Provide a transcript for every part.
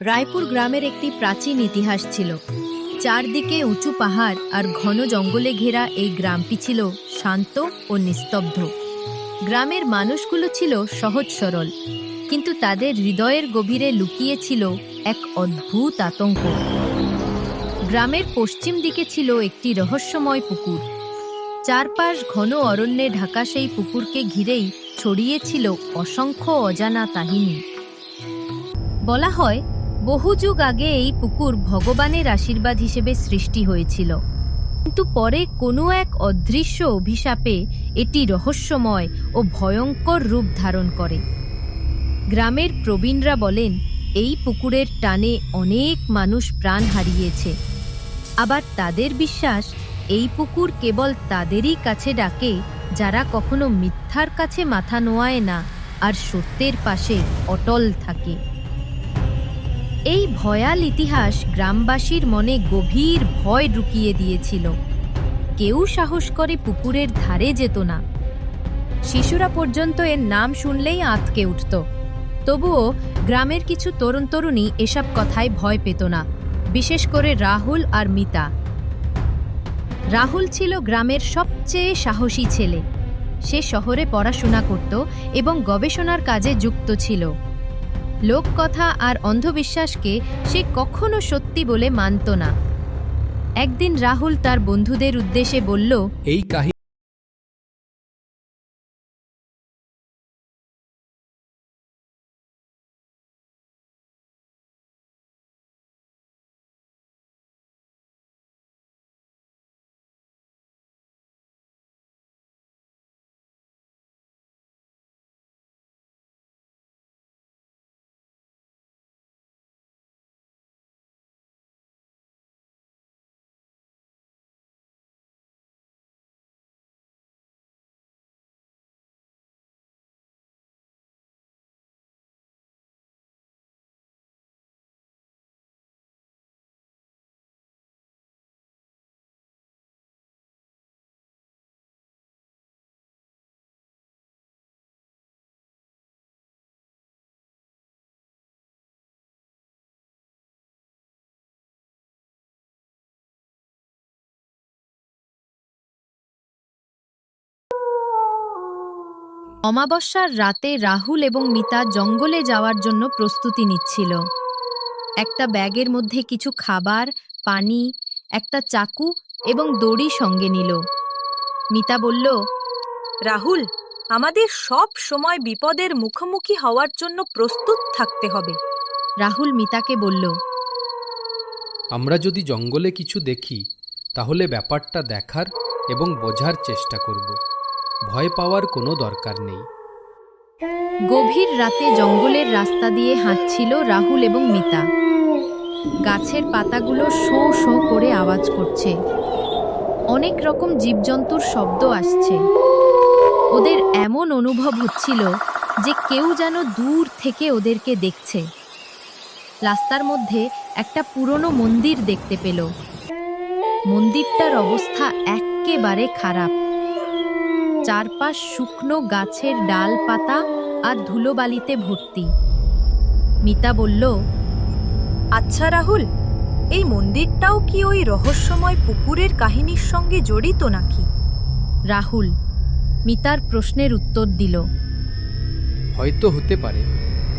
রায়পুর গ্রামের একটি প্রাচীন ইতিহাস ছিল। চারদিকে উঁচু পাহাড় আর ঘন জঙ্গলে ঘেরা এই গ্রামটি ছিল শান্ত ও নিস্তব্ধ। গ্রামের মানুষগুলো ছিল সহজ সরল, কিন্তু তাদের হৃদয়ের গভীরে লুকিয়ে ছিল এক অদ্ভুত আতঙ্ক। গ্রামের পশ্চিম দিকে ছিল একটি রহস্যময় পুকুর। চারপাশ ঘন অরণ্যে ঢাকা সেই পুকুরকে ঘিরেই ছড়িয়েছিল অসংখ্য অজানা কাহিনী। বলা হয় বহু যুগ আগে এই পুকুর ভগবানের আশীর্বাদ হিসেবে সৃষ্টি হয়েছিল। কিন্তু পরে কোনো এক অদৃশ্য অভিশাপে এটি রহস্যময় ও ভয়ঙ্কর রূপ ধারণ করে। গ্রামের প্রবীণরা বলেন, এই পুকুরের টানে অনেক মানুষ প্রাণ হারিয়েছে। আবার তাদের বিশ্বাস, এই পুকুর কেবল তাদেরই কাছে ডাকে, যারা কখনো মিথ্যার কাছে মাথা নোয়ায় না, আর সত্যের পাশে অটল থাকে। এই ভয়াল ইতিহাস গ্রামবাসীর মনে গভীর ভয় ঢুকিয়ে দিয়েছিল। কেউ সাহস করে পুকুরের ধারে যেত না। শিশুরা পর্যন্ত এর নাম শুনলেই আঁতকে উঠত। তবুও গ্রামের কিছু তরুণ তরুণী এসব কথায় ভয় পেত না, বিশেষ করে রাহুল আর মিতা। রাহুল ছিল গ্রামের সবচেয়ে সাহসী ছেলে। সে শহরে পড়াশোনা করত এবং গবেষণার কাজে যুক্ত ছিল। লোককথা আর অন্ধবিশ্বাসকে সে কখনো সত্যি বলে মানত না। একদিন রাহুল তার বন্ধুদের উদ্দেশ্যে বলল, এই কাহিনী অমাবস্যার রাতে রাহুল এবং মিতা জঙ্গলে যাওয়ার জন্য প্রস্তুতি নিচ্ছিল। একটা ব্যাগের মধ্যে কিছু খাবার পানি একটা চাকু এবং দড়ি সঙ্গে নিল। মিতা বলল রাহুল আমাদের সব সময় বিপদের মুখোমুখি হওয়ার জন্য প্রস্তুত থাকতে হবে। রাহুল মিতাকে বলল আমরা যদি জঙ্গলে কিছু দেখি তাহলে ব্যাপারটা দেখার এবং বোঝার চেষ্টা করব। ভয় পাওয়ার কোনো দরকার নেই। গভীর রাতে জঙ্গলের রাস্তা দিয়ে হাঁটছিল রাহুল এবং মিতা। গাছের পাতাগুলো শোঁ শোঁ করে আওয়াজ করছে। অনেক রকম জীবজন্তুর শব্দ আসছে। ওদের এমন অনুভব হচ্ছিল যে কেউ যেন দূর থেকে ওদেরকে দেখছে। রাস্তার মধ্যে একটা পুরনো মন্দির দেখতে পেল। মন্দিরটার অবস্থা এক্কেবারে খারাপ। চারপাশ শুকনো গাছের ডাল পাতা আর ধুলোবালিতে ভর্তি। মিতা বলল আচ্ছা রাহুল এই মন্দিরটাও কি ওই রহস্যময় পুকুরের কাহিনীর সঙ্গে জড়িত নাকি? রাহুল মিতার প্রশ্নের উত্তর দিল হয়তো হতে পারে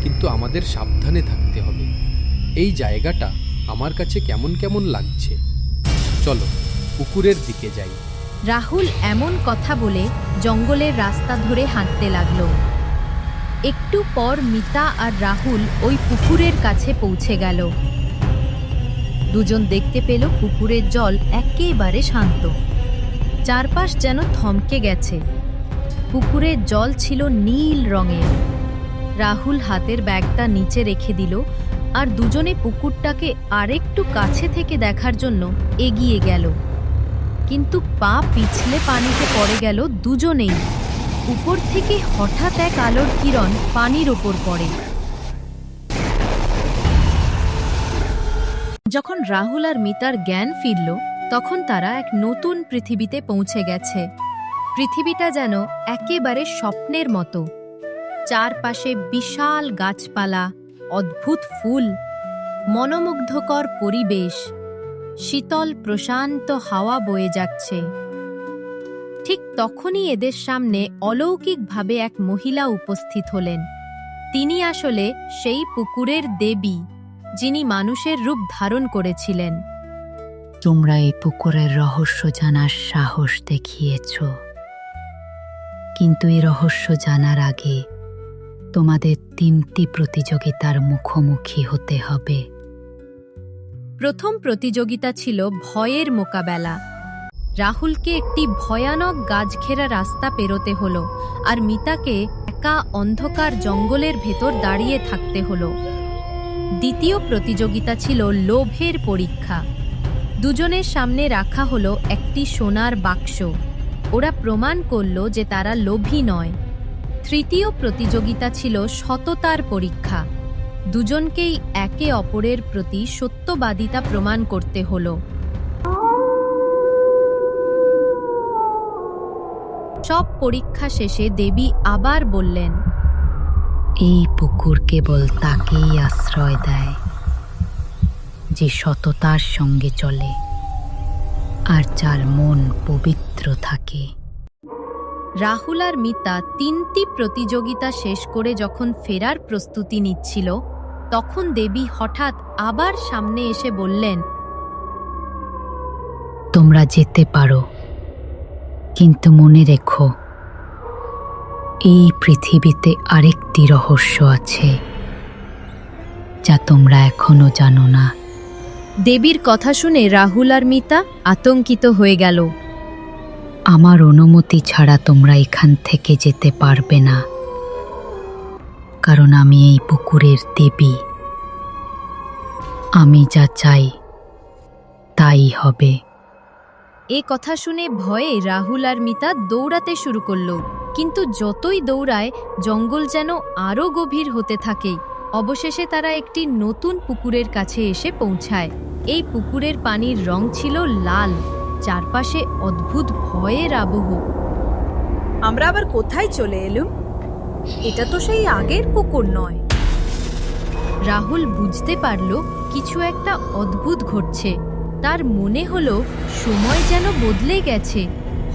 কিন্তু আমাদের সাবধানে থাকতে হবে। এই জায়গাটা আমার কাছে কেমন কেমন লাগছে। চলো পুকুরের দিকে যাই। রাহুল এমন কথা বলে জঙ্গলের রাস্তা ধরে হাঁটতে লাগল। একটু পর মিতা আর রাহুল ওই পুকুরের কাছে পৌঁছে গেল। দুজন দেখতে পেল পুকুরের জল একেবারে শান্ত। চারপাশ যেন থমকে গেছে। পুকুরের জল ছিল নীল রঙের। রাহুল হাতের ব্যাগটা নিচে রেখে দিল আর দুজনে পুকুরটাকে আরেকটু কাছে থেকে দেখার জন্য এগিয়ে গেল। কিন্তু পা পিছলে পানিতে পড়ে গেল দুজনেই। উপর থেকে হঠাৎ এক আলোর কিরণ পানির ওপর পড়ে। যখন রাহুল আর মিতার জ্ঞান ফিরল, তখন তারা এক নতুন পৃথিবীতে পৌঁছে গেছে। পৃথিবীটা যেন একেবারে স্বপ্নের মতো। চারপাশে বিশাল গাছপালা, অদ্ভুত ফুল, মনোমুগ্ধকর পরিবেশ। শীতল প্রশান্ত হাওয়া বয়ে যাচ্ছে। ঠিক তখনই এদের সামনে অলৌকিকভাবে এক মহিলা উপস্থিত হলেন। তিনি আসলে সেই পুকুরের দেবী, যিনি মানুষের রূপ ধারণ করেছিলেন। তোমরা এই পুকুরের রহস্য জানার সাহস দেখিয়েছ। কিন্তু এই রহস্য জানার আগে তোমাদের তিনটি প্রতিযোগিতার মুখোমুখি হতে হবে। প্রথম প্রতিযোগিতা ছিল ভয়ের মোকাবেলা। রাহুলকে একটি ভয়ানক গাছঘেরা রাস্তা পেরোতে হলো আর মিতাকে একা অন্ধকার জঙ্গলের ভেতর দাঁড়িয়ে থাকতে হলো। দ্বিতীয় প্রতিযোগিতা ছিল লোভের পরীক্ষা। দুজনের সামনে রাখা হলো একটি সোনার বাক্স। ওরা প্রমাণ করল যে তারা লোভী নয়। তৃতীয় প্রতিযোগিতা ছিল সততার পরীক্ষা। দুজনকেই একে অপরের প্রতি সত্যবাদিতা প্রমাণ করতে হলো। সব পরীক্ষা শেষে দেবী আবার বললেন এই পুকুর কেবল তাকেই আশ্রয় দেয় যে সততার সঙ্গে চলে আর যার মন পবিত্র থাকে। রাহুল আর মিতা তিনটি প্রতিযোগিতা শেষ করে যখন ফেরার প্রস্তুতি নিচ্ছিল তখন দেবী হঠাৎ আবার সামনে এসে বললেন তোমরা যেতে পারো কিন্তু মনে রেখো এই পৃথিবীতে আরেকটি রহস্য আছে যা তোমরা এখনও জানো না। দেবীর কথা শুনে রাহুল আর মিতা আতঙ্কিত হয়ে গেল। আমার অনুমতি ছাড়া তোমরা এখান থেকে যেতে পারবে না। কারণ আমি এই পুকুরের দেবী। আমি যা চাই তাই হবে। এ কথা শুনে ভয়ে রাহুল আর মিতা দৌড়াতে শুরু করল কিন্তু যতই দৌড়ায় জঙ্গল যেন আরও গভীর হতে থাকে। অবশেষে তারা একটি নতুন পুকুরের কাছে এসে পৌঁছায়। এই পুকুরের পানির রং ছিল লাল চারপাশে অদ্ভুত ভয়ের আবহ। আমরা আবার কোথায় চলে এলুম? এটা তো সেই আগের পুকুর নয়। রাহুল বুঝতে পারল কিছু একটা অদ্ভুত ঘটছে। তার মনে হলো সময় যেন বদলে গেছে।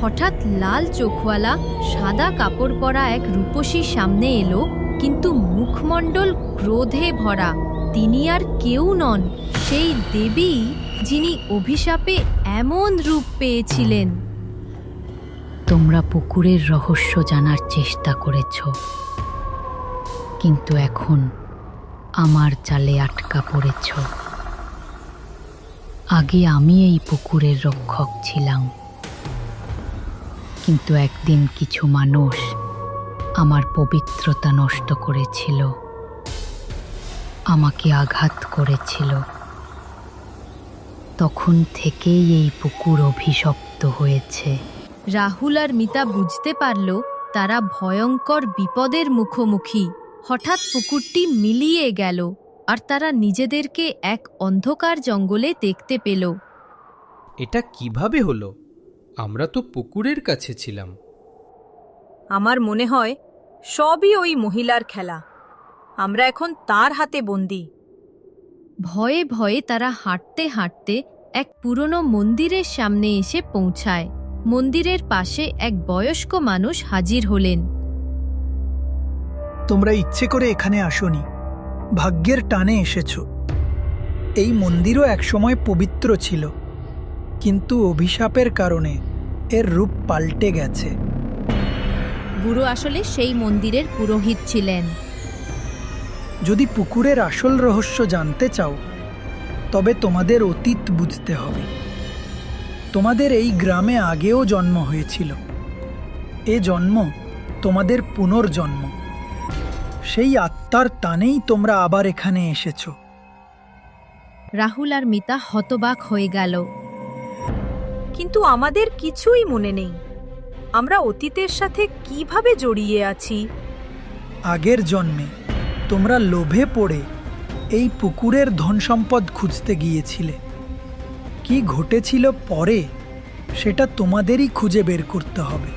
হঠাৎ লাল চোখওয়ালা, সাদা কাপড় পরা এক রূপসী সামনে এলো, কিন্তু মুখমণ্ডল ক্রোধে ভরা। তিনি আর কেউ নন, সেই দেবী যিনি অভিশাপে এমন রূপ পেয়েছিলেন। তোমরা পুকুরের রহস্য জানার চেষ্টা করেছ। কিন্তু এখন আমার জালে আটকা পড়েছ। আগে আমি এই পুকুরের রক্ষক ছিলাম। কিন্তু একদিন কিছু মানুষ আমার পবিত্রতা নষ্ট করেছিল। আমাকে আঘাত করেছিল। তখন থেকেই এই পুকুর অভিশপ্ত হয়েছে। রাহুল আর মিতা বুঝতে পারল তারা ভয়ঙ্কর বিপদের মুখোমুখি। হঠাৎ পুকুরটি মিলিয়ে গেল আর তারা নিজেদেরকে এক অন্ধকার জঙ্গলে দেখতে পেল। এটা কীভাবে হলো? আমরা তো পুকুরের কাছে ছিলাম। আমার মনে হয় সবই ওই মহিলার খেলা। আমরা এখন তার হাতে বন্দি। ভয়ে ভয়ে তারা হাঁটতে হাঁটতে এক পুরনো মন্দিরের সামনে এসে পৌঁছায়। মন্দিরের পাশে এক বয়স্ক মানুষ হাজির হলেন। তোমরা ইচ্ছে করে এখানে আসনি। ভাগ্যের টানে এসেছ। এই মন্দিরও একসময় পবিত্র ছিল। কিন্তু অভিশাপের কারণে এর রূপ পাল্টে গেছে। বুড়ো আসলে সেই মন্দিরের পুরোহিত ছিলেন। যদি পুকুরের আসল রহস্য জানতে চাও তবে তোমাদের অতীত বুঝতে হবে। তোমাদের এই গ্রামে আগেও জন্ম হয়েছিল। এ জন্ম তোমাদের পুনর্জন্ম। সেই আত্মার টানেই তোমরা আবার এখানে এসেছ। রাহুল আর মিতা হতবাক হয়ে গেল। কিন্তু আমাদের কিছুই মনে নেই। আমরা অতীতের সাথে কীভাবে জড়িয়ে আছি? আগের জন্মে তোমরা লোভে পড়ে এই পুকুরের ধন সম্পদ খুঁজতে গিয়েছিলে। কি ঘটেছিল পরে, সেটা তোমাদেরই খুঁজে বের করতে হবে।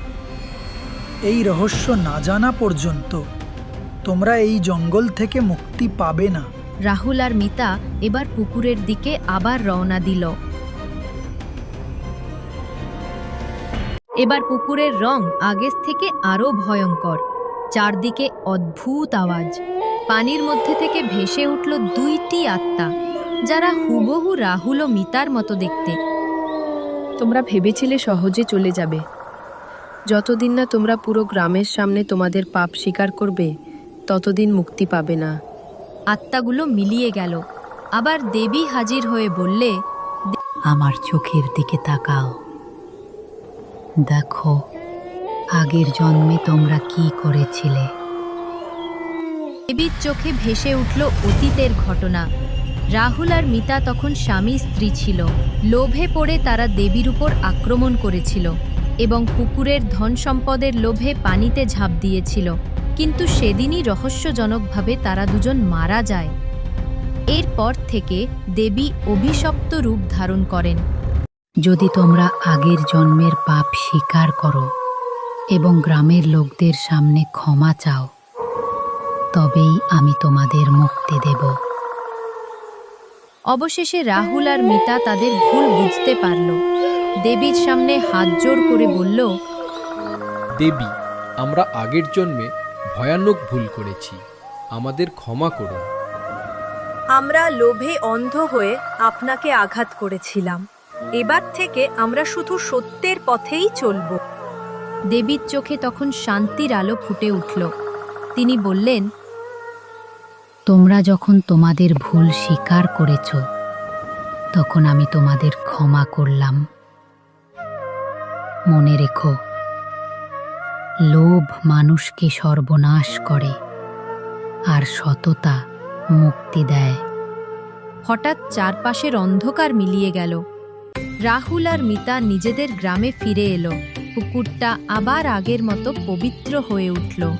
এই রহস্য না জানা পর্যন্ত তোমরা এই জঙ্গল থেকে মুক্তি পাবে না। রাহুল আর মিতা এবার পুকুরের দিকে আবার রওনা দিল। এবার পুকুরের রং আগের থেকে আরও ভয়ঙ্কর। চারদিকে অদ্ভুত আওয়াজ। পানির মধ্যে থেকে ভেসে উঠল দুইটি আত্মা। যারা হুবহু রাহুল ও মিতার মতো দেখতে। তোমরা ভেবেছিলে সহজে চলে যাবে। যতদিন না তোমরা পুরো গ্রামের সামনে তোমাদের পাপ স্বীকার করবে ততদিন মুক্তি পাবে না। আত্মাগুলো মিলিয়ে গেল। আবার দেবী হাজির হয়ে বললে আমার চোখের দিকে তাকাও। দেখো আগের জন্মে তোমরা কি করেছিলে। দেবীর চোখে ভেসে উঠল অতীতের ঘটনা। রাহুল আর মিতা তখন স্বামী স্ত্রী ছিল। লোভে পড়ে তারা দেবীর উপর আক্রমণ করেছিল এবং পুকুরের ধন সম্পদের লোভে পানিতে ঝাঁপ দিয়েছিল। কিন্তু সেদিনই রহস্যজনকভাবে তারা দুজন মারা যায়। এরপর থেকে দেবী অভিশপ্ত রূপ ধারণ করেন। যদি তোমরা আগের জন্মের পাপ স্বীকার করো এবং গ্রামের লোকদের সামনে ক্ষমা চাও, তবেই আমি তোমাদের মুক্তি দেব। অবশেষে রাহুল আর মিতা তাদের ভুল বুঝতে পারল। দেবীর সামনে হাত জোড় করে বলল দেবী আমরা আগের জন্মে ভয়ানক ভুল করেছি। আমাদের ক্ষমা করুন। আমরা লোভে অন্ধ হয়ে আপনাকে আঘাত করেছিলাম। এবার থেকে আমরা শুধু সত্যের পথেই চলব। দেবীর চোখে তখন শান্তির আলো ফুটে উঠল। তিনি বললেন তোমরা যখন তোমাদের ভুল স্বীকার করেছ, তখন আমি তোমাদের ক্ষমা করলাম। মনে রেখো, লোভ মানুষকে সর্বনাশ করে আর সততা মুক্তি দেয়। হঠাৎ চারপাশের অন্ধকার মিলিয়ে গেল। রাহুল আর মিতা নিজেদের গ্রামে ফিরে এলো। পুকুরটা আবার আগের মতো পবিত্র হয়ে উঠল।